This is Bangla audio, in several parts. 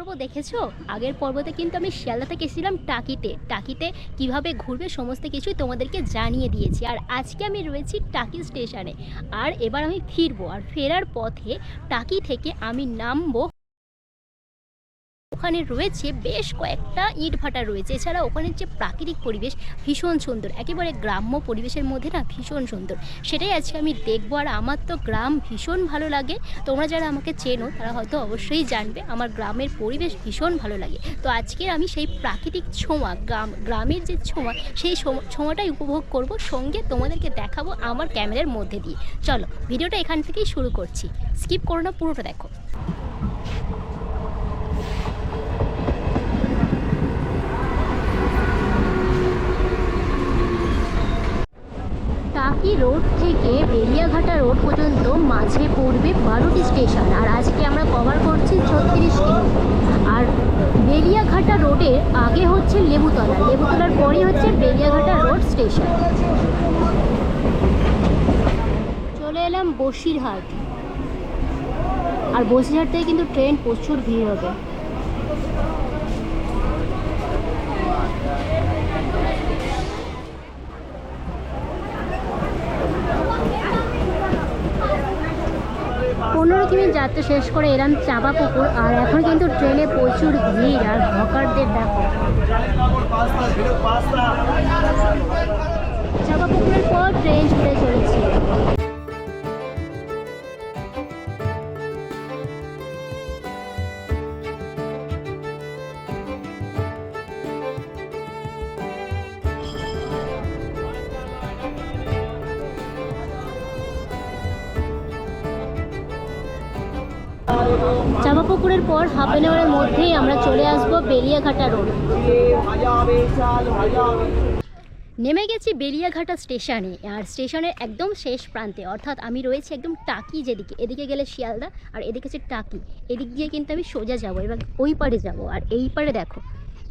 পর্ব দেখেছ? আগের পর্বতে কিন্তু আমি শিয়ালদা থেকে এসেছিলাম টাকিতে। টাকিতে কীভাবে ঘুরবে সমস্ত কিছুই তোমাদেরকে জানিয়ে দিয়েছি। আর আজকে আমি রয়েছি টাকি স্টেশনে। আর এবার আমি ফিরবো। আর ফেরার পথে টাকি থেকে আমি নামবো ওখানে রয়েছে বেশ কয়েকটা ইট ভাটা রয়েছে। এছাড়া ওখানের যে প্রাকৃতিক পরিবেশ ভীষণ সুন্দর। একেবারে গ্রাম্য পরিবেশের মধ্যে না ভীষণ সুন্দর। সেটাই আজকে আমি দেখব। আর আমার তো গ্রাম ভীষণ ভালো লাগে। তোমরা যারা আমাকে চেনো, তারা হয়তো অবশ্যই জানবে, আমার গ্রামের পরিবেশ ভীষণ ভালো লাগে। তো আজকে আমি সেই প্রাকৃতিক ছোঁয়া, গ্রাম, গ্রামের যে ছোঁয়া, সেই ছোঁয়াটাই উপভোগ করব। সঙ্গে তোমাদেরকে দেখাবো আমার ক্যামেরার মধ্যে দিয়ে। চলো, ভিডিওটা এখান থেকেই শুরু করছি। স্কিপ করো না, পুরোটা দেখো। টাকি রোড থেকে বেরিয়াঘাটা রোড পর্যন্ত মাঝে পড়বে বারোটি স্টেশন। আর আজকে আমরা কভার করছি ছত্রিশ কিলো আর বেরিয়াঘাটা রোডের আগে হচ্ছে লেবুতলা। লেবুতলার পরেই হচ্ছে বেরিয়াঘাটা রোড স্টেশন। চলে এলাম বসিরহাট। আর বসিরহাট থেকে কিন্তু ট্রেন প্রচুর ভিড় হবে। পনেরো কিমি যাত্রা শেষ করে এলাম চাপা পুকুর আর এখন কিন্তু ট্রেনে প্রচুর ভিড় আর হকারদের দেখো চাপা পুকুরের পর ট্রেন ছুটে চলেছে পুকুরের পর হাফ এন আওয়ারের মধ্যেই আমরা চলে আসব বেলিয়াঘাটা রোড নেমে গেছি বেলিয়াঘাটা স্টেশনে, আর স্টেশনের একদম শেষ প্রান্তে। অর্থাৎ আমি রয়েছি একদম টাকি যেদিকে, এদিকে গেলে শিয়ালদা, আর এদিকে হচ্ছে টাকি। এদিক দিয়ে কিন্তু আমি সোজা যাব, এবার ওই পারে যাব। আর এই পারে দেখো,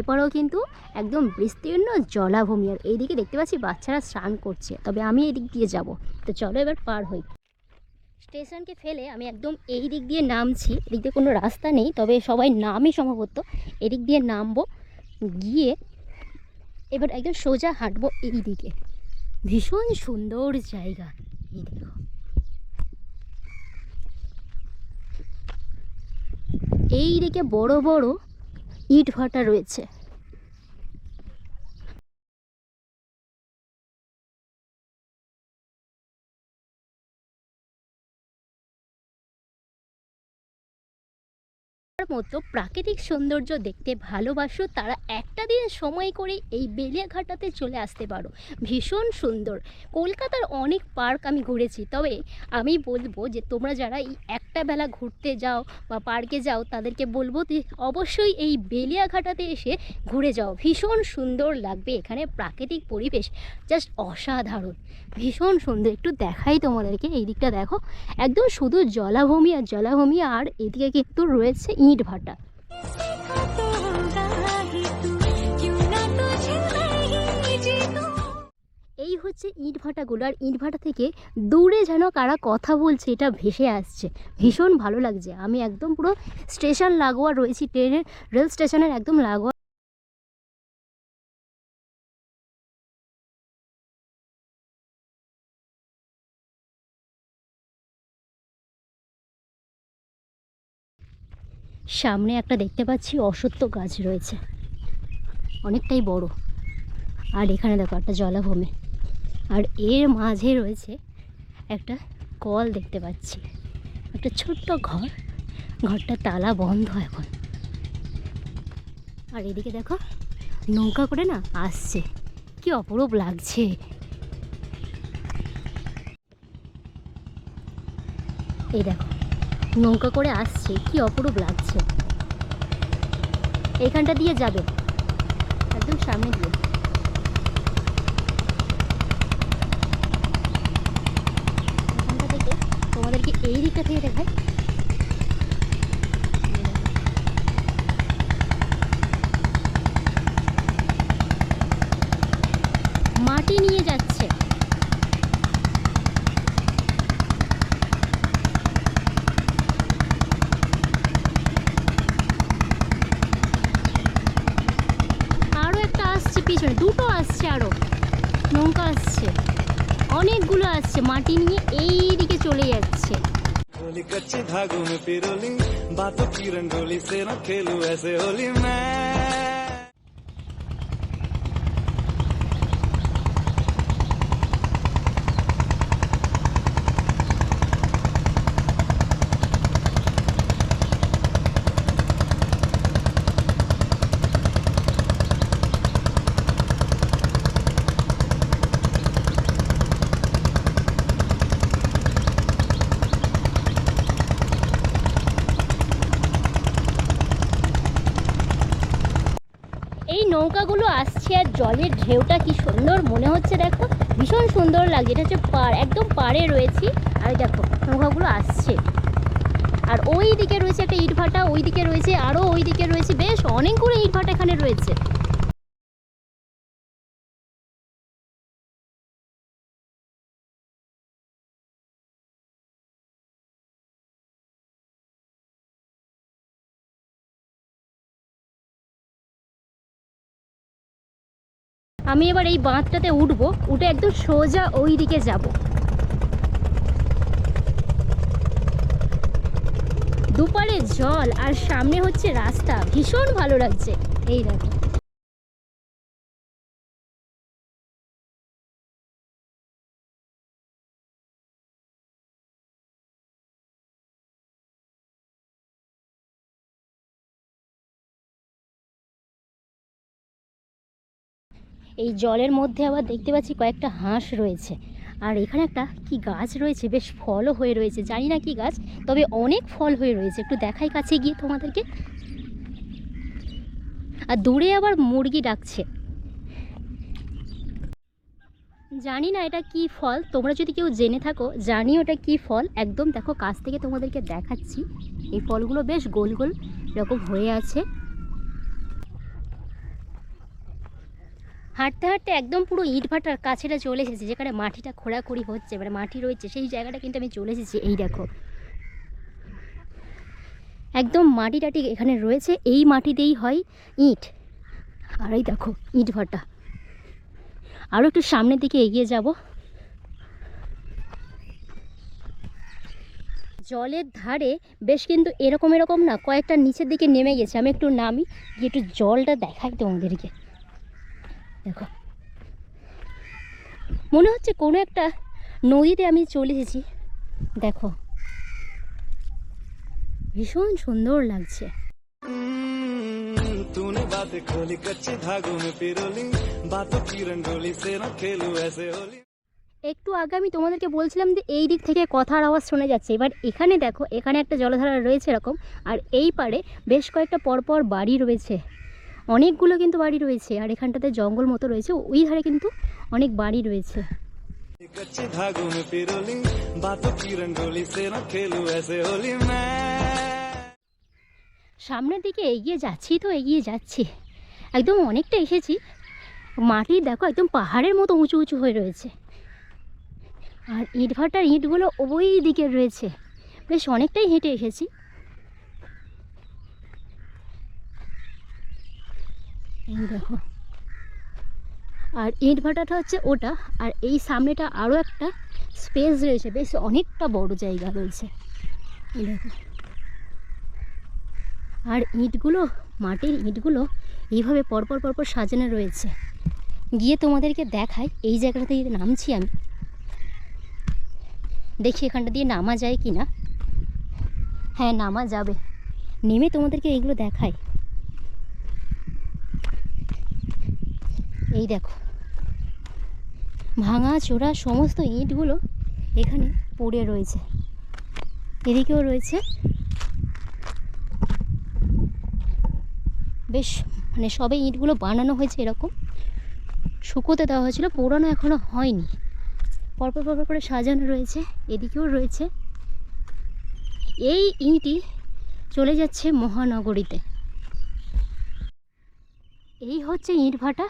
এপারেও কিন্তু একদম বিস্তীর্ণ জলাভূমি। আর এইদিকে দেখতে পাচ্ছি বাচ্চারা স্নান করছে, তবে আমি এদিক দিয়ে যাব। তো চলো এবার পার হই। স্টেশনকে ফেলে আমি একদম এই দিক দিয়ে নামছি। এদিক দিয়ে কোনো রাস্তা নেই, তবে সবাই নামই সম্ভবত। এদিক দিয়ে নামবো, গিয়ে এবার একদম সোজা হাঁটবো এই দিকে। ভীষণ সুন্দর জায়গা এই দেখো। এই দিকে বড় বড় ইট ভাটা রয়েছে। মতো প্রাকৃতিক সৌন্দর্য দেখতে ভালোবাসো, তারা একটা দিন সময় করে এই বেলিয়াঘাটাতে চলে আসতে পারো। ভীষণ সুন্দর। কলকাতার অনেক পার্ক আমি ঘুরেছি, তবে আমি বলব যে তোমরা যারা এই একটা বেলা ঘুরতে যাও বা পার্কে যাও, তাদেরকে বলব যে অবশ্যই এই বেলিয়াঘাটাতে এসে ঘুরে যাও। ভীষণ সুন্দর লাগবে এখানে প্রাকৃতিক পরিবেশ, জাস্ট অসাধারণ। ভীষণ সুন্দর। একটু দেখাই তোমাদেরকে, এই দিকটা দেখো। একদম শুধু জলাভূমি আর জলাভূমি, আর এদিকে কিন্তু রয়েছে ইট ভাটা। এই হচ্ছে ইট ভাটাগুলো। আর ইট ভাটা থেকে দূরে যেন কারা কথা বলছে, এটা ভেসে আসছে। ভীষণ ভালো লাগছে। আমি একদম পুরো স্টেশন লাগোয়া রয়েছি, ট্রেনের রেল স্টেশনের একদম লাগোয়া সামনে একটা দেখতে পাচ্ছি অসত্য গাছ রয়েছে। অনেকটাই বড়। আর এখানে দেখো একটা জলাভূমি। আর এর মাঝে রয়েছে একটা কল দেখতে পাচ্ছি। একটা ছোট্ট ঘর। ঘরটা তালা বন্ধ এখন। আর এদিকে দেখো, নৌকা করে না আসছে। কি অপরূপ লাগছে। এই দেখো নৌকা করে আসছে। কি অপরূপ লাগছে। এখানটা দিয়ে যাবে। একদম সামনে দিয়ে। তোমাদেরকে এই দিকটা থেকে দেখায়। অনেকগুলো আসছে মাটি নিয়ে এই দিকে চলে যাচ্ছে होली कच्चे धागों में पिरोली बातों की रंगोली से न खेलूं ऐसे होली मैं নৌকাগুলো আসছে আর জলের ঢেউটা কি সুন্দর মনে হচ্ছে, দেখো। ভীষণ সুন্দর লাগছে, এটা হচ্ছে পাড়, একদম পাড়ে রয়েছি। আর দেখো, নৌকাগুলো আসছে। আর ওই দিকে রয়েছে একটা ইট ভাটা ওই দিকে রয়েছে আরও ওই দিকে রয়েছে, বেশ অনেকগুলো ইট ভাটা এখানে রয়েছে। আমি এবার এই বাঁধটাতে উঠবো, উঠে একদম সোজা ওই দিকে যাব। দুপারে জল আর সামনে হচ্ছে রাস্তা, ভীষণ ভালো লাগছে। এই দেখো। এই জলের মধ্যে আবার দেখতে পাচ্ছি কয়েকটা হাঁস রয়েছে। আর এখানে একটা কি গাছ রয়েছে? বেশ ফলও হয়ে রয়েছে। জানি না কি গাছ, তবে অনেক ফল হয়ে রয়েছে। একটু দেখাই কাছে গিয়ে তোমাদেরকে। আর দূরে আবার মুরগি ডাকছে। জানি না এটা কি ফল। তোমরা যদি কেউ জেনে থাকো জানি ওটা কি ফল। একদম দেখো, কাছ থেকে তোমাদেরকে দেখাচ্ছি। এই ফলগুলো বেশ গোল গোল এরকম হয়ে আছে। হাঁটতে হাঁটতে একদম পুরো ইট ভাটার কাছেটা চলে এসেছি, যেখানে মাটিটা খোঁড়াখুড়ি হচ্ছে মানে মাটি রয়েছে, সেই জায়গাটা কিন্তু আমি চলে এসেছি, এই দেখো। একদম মাটি টাটি এখানে রয়েছে, এই মাটিতেই হয় ইট। আর এই দেখো ইট ভাটা আরও একটু সামনের দিকে এগিয়ে যাব। জলের ধারে বেশ কিন্তু এরকম এরকম না, কয়েকটা নিচের দিকে নেমে গেছে, আমি একটু নামি, গিয়ে একটু জলটা দেখাই তোমাদেরকে। দেখো মনে হচ্ছে কোনো একটা নদীতে আমি চলে এসেছি দেখো ভীষণ সুন্দর লাগছে हम्म, तूने बातें खोली कच्चे धागों में पिरोली बातों की रंगोली से न खेलूं ऐसे होली একটু আগে আমি তোমাদেরকে বলছিলাম যে এই দিক থেকে কথার আওয়াজ শোনা যাচ্ছে এবার এখানে দেখো এখানে একটা জলধারা রয়েছে এরকম আর এই পারে বেশ কয়েকটা পরপর বাড়ি রয়েছে অনেকগুলো কিন্তু বাড়ি রয়েছে আর এখানটাতে জঙ্গল মতো রয়েছে ওই ধারে কিন্তু অনেক বাড়ি রয়েছে कच्चे धागों में पिरोली बातों की रंगोली से न खेलूं ऐसे होली मैं সামনের দিকে এগিয়ে যাচ্ছি তো এগিয়ে যাচ্ছি একদম অনেকটা এসেছি মাটি দেখো একদম পাহাড়ের মতো উঁচু উঁচু হয়ে রয়েছে আর ইট ভাটার ইটগুলো ওই দিকে রয়েছে বেশ অনেকটাই হেঁটে এসেছি এই দেখো। আর ইট ভাটাটা হচ্ছে ওটা, আর এই সামনেটা আরও একটা স্পেস রয়েছে, বেশ অনেকটা বড় জায়গা রয়েছে। এই দেখো। আর ইঁটগুলো, মাটির ইঁটগুলো এইভাবে পরপর পরপর সাজানো রয়েছে। গিয়ে তোমাদেরকে দেখাই, এই জায়গাটা দিয়ে নামছি আমি। দেখি এখানটা দিয়ে নামা যায় কি না হ্যাঁ নামা যাবে। নেমে তোমাদেরকে এইগুলো দেখাই। এই দেখো। ভাঙা, চোরা সমস্ত ইঁটগুলো এখানে পড়ে রয়েছে। এদিকেও রয়েছে। বেশ মানে সবে ইঁটগুলো বানানো হয়েছে এরকম। শুকোতে দেওয়া হয়েছিল পোড়ানো এখনও হয়নি। পরপর পরপর করে সাজানো রয়েছে, এদিকেও রয়েছে। এই ইঁটই চলে যাচ্ছে মহানগরীতে। এই হচ্ছে ইঁট ভাটা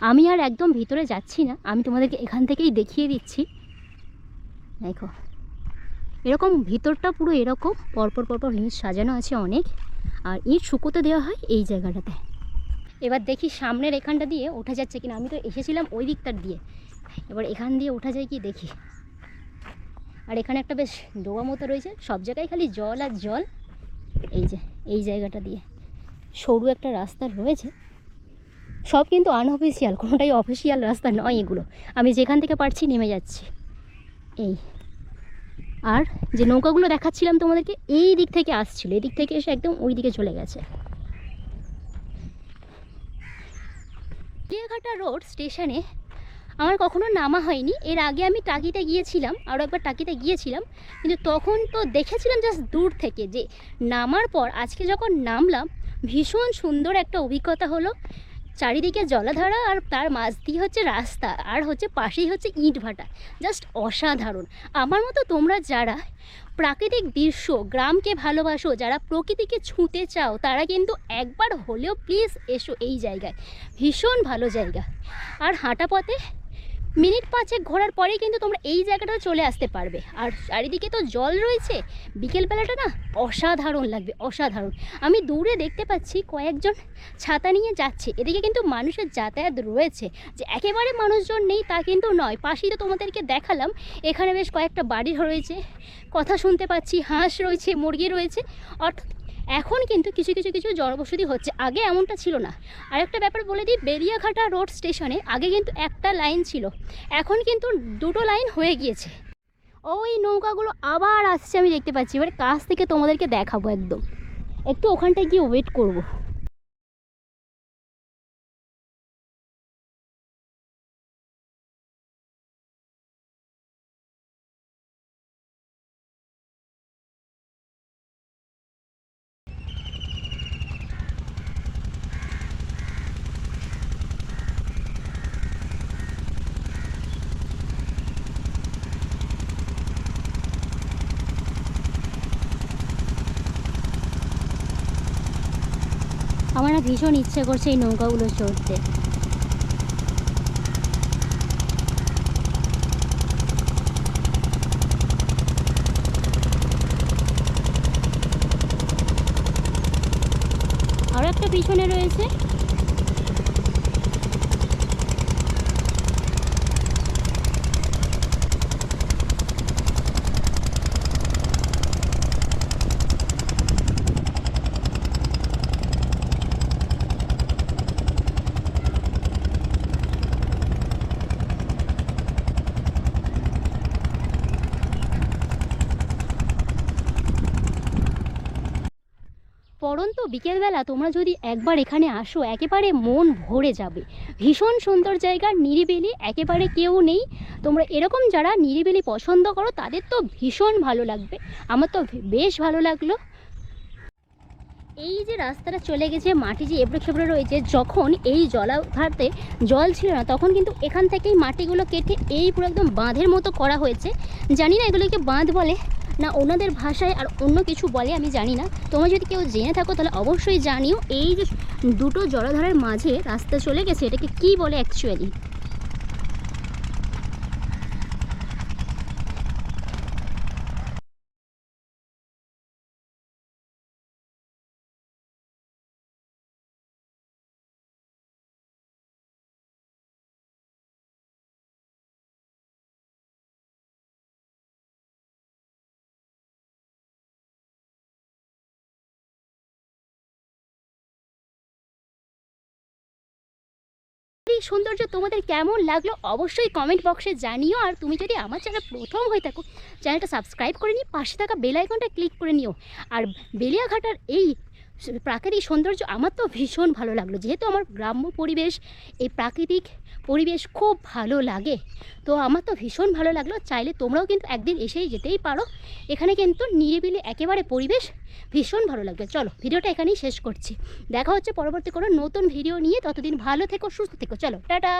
আমি আর একদম ভিতরে যাচ্ছি না। আমি তোমাদেরকে এখান থেকেই দেখিয়ে দিচ্ছি। দেখো। এরকম ভিতরটা পুরো এরকম, পরপর পরপর ইঁট সাজানো আছে অনেক। আর ইট শুকোতে দেওয়া হয় এই জায়গাটাতে। এবার দেখি সামনের এখানটা দিয়ে ওঠা যাচ্ছে কিনা। আমি তো এসেছিলাম ওই দিকটার দিয়ে। এবার এখান দিয়ে ওঠা যায় কি দেখি। আর এখানে একটা বেশ ডোবা মতো রয়েছে। সব জায়গায় খালি জল আর জল। এই যে, এই জায়গাটা দিয়ে। সরু একটা রাস্তা রয়েছে। সব কিন্তু আনঅফিসিয়াল কোনোটাই অফিসিয়াল রাস্তা নয় এগুলো। আমি যেখান থেকে পারছি নেমে যাচ্ছি। এই। আর যে নৌকাগুলো দেখাচ্ছিলাম তোমাদেরকে, এই দিক থেকে আসছিল। এই দিক থেকে এসে একদম ওই দিকে চলে গেছে। গিয়াঘাটা রোড স্টেশনে আমার কখনো নামা হয়নি। এর আগে আমি টাকিতে গিয়েছিলাম, আরও একবার টাকিতে গিয়েছিলাম। কিন্তু তখন তো দেখেছিলাম জাস্ট দূর থেকে যে নামার পর, আজকে যখন নামলাম, ভীষণ সুন্দর একটা অভিজ্ঞতা হলো। চারিদিকে জলাধারা আর তার মাঝ দিয়ে হচ্ছে রাস্তা, আর হচ্ছে পাশেই হচ্ছে ইট ভাটা। জাস্ট অসাধারণ। আমার মতো তোমরা যারা প্রাকৃতিক দৃশ্য, গ্রামকে ভালোবাসো, যারা প্রকৃতিকে ছুঁতে চাও, তারা কিন্তু একবার হলেও প্লিজ এসো এই জায়গায়। ভীষণ ভালো জায়গা। আর হাঁটা পথে মিনিট পাঁচেক ঘোরার পরেই কিন্তু তোমরা এই জায়গাটা চলে আসতে পারবে। আর চারিদিকে তো জল রয়েছে। বিকেলবেলাটা না অসাধারণ লাগবে, অসাধারণ। আমি দূরে দেখতে পাচ্ছি কয়েকজন ছাতা নিয়ে যাচ্ছে। এদিকে কিন্তু মানুষের যাতায়াত রয়েছে। যে একেবারে মানুষজন নেই তা কিন্তু নয়। পাশেই তো তোমাদেরকে দেখালাম। এখানে বেশ কয়েকটা বাড়ি রয়েছে। কথা শুনতে পাচ্ছি, হাঁস রয়েছে, মুরগি রয়েছে। অর্থাৎ এখন কিন্তু কিছু কিছু কিছু জনবসতি হচ্ছে। আগে এমনটা ছিল না। আরেকটা ব্যাপার বলে দিই বেরিয়াঘাটা রোড স্টেশনে আগে কিন্তু একটা লাইন ছিল। এখন কিন্তু দুটো লাইন হয়ে গিয়েছে। ও ওই নৌকাগুলো আবার আসছে, আমি দেখতে পাচ্ছি। এবার কাছ থেকে তোমাদেরকে দেখাবো একদম। একটু ওখানটায় গিয়ে ওয়েট করব। আমার না ভীষণ ইচ্ছে করছে এই নৌকাগুলো চড়তে। আরও একটা পিছনে রয়েছে পরন্ত বিকেলবেলা তোমরা যদি একবার এখানে আসো, একেবারে মন ভরে যাবে। ভীষণ সুন্দর জায়গা, নিরিবিলি, একেবারে কেউ নেই। তোমরা এরকম যারা নিরিবিলি পছন্দ করো, তাদের তো ভীষণ ভালো লাগবে। আমার তো বেশ ভালো লাগল। এই যে রাস্তাটা চলে গেছে, মাটি যে এবড়ো খেবড়ো রয়েছে, যখন এই জলাধারতে জল ছিল না, তখন কিন্তু এখান থেকেই মাটিগুলো কেটে এই পুরো একদম বাঁধের মতো করা হয়েছে। জানি না এগুলোকে বাঁধ বলে। না ওনাদের ভাষায় আর অন্য কিছু বলে আমি জানি না। তোমরা যদি কেউ জেনে থাকো তাহলে অবশ্যই জানিও, এই যে দুটো জলাধারের মাঝে রাস্তা চলে গেছে, এটাকে কি বলে অ্যাকচুয়ালি এই সৌন্দর্য তোমাদের কেমন লাগল অবশ্যই কমেন্ট বক্সে জানিও, আর তুমি যদি আমার চ্যানেল প্রথম হয়ে থাকো চ্যানেলটা সাবস্ক্রাইব করে নিয়ে পাশে থাকা বেল আইকনটা ক্লিক করে নিও, আর বেলিয়াঘাটার এই প্রাকৃতিক সৌন্দর্য আমার তো ভীষণ ভালো লাগল। যেহেতু আমার গ্রাম্য পরিবেশ, এই প্রাকৃতিক পরিবেশ খুব ভালো লাগে। তো আমার তো ভীষণ ভালো লাগল। চাইলে তোমরাও কিন্তু একদিন এসেই যেতেই পারো। এখানে কিন্তু নিরিবিলি একেবারে পরিবেশ ভীষণ ভালো লাগবে। চলো, ভিডিওটা এখানেই শেষ করছি। দেখা হচ্ছে পরবর্তী কোনো নতুন ভিডিও নিয়ে। ততদিন ভালো থেকো, সুস্থ থেকো। চলো, টাটা!